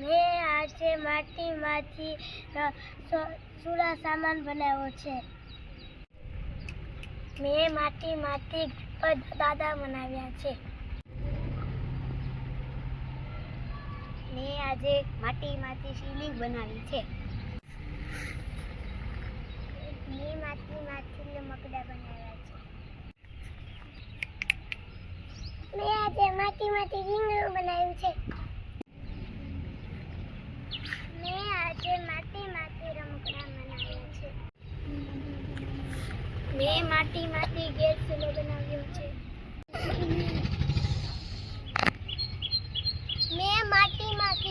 મેં આજે માટીમાંથી ચૂડા સામાન બનાવ્યો છે. મેં માટીમાંથી દાદા બનાવ્યા છે. મેં આજે માટીમાંથી શિવલિંગ બનાવી છે. મેં માટીમાંથી મકડા બનાવ્યા છે. મેં આજે માટીમાંથી રીંગણું બનાવ્યું છે. મેં આજે માટીમાંથી રમકડા બનાવ્યા છે. બનાવ્યો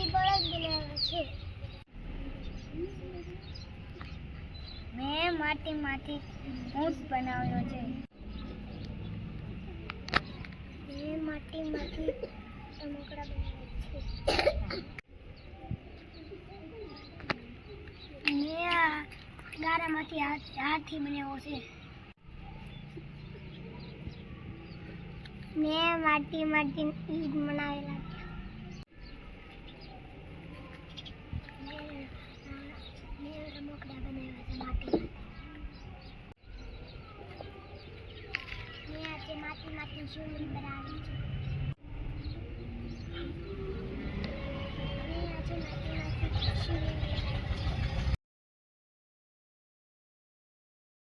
બળદ બનાવ્યો છે. મેં માટીમાંથી ઊંટ બનાવ્યો છે. મેં રમકડા બનાવ્યા છે. ગારામાંથી હાથથી મને છે. મેં માટી માટી ઈદ મનાવેલા. માટી માટી શિવલિંગ બનાવ્યું છે.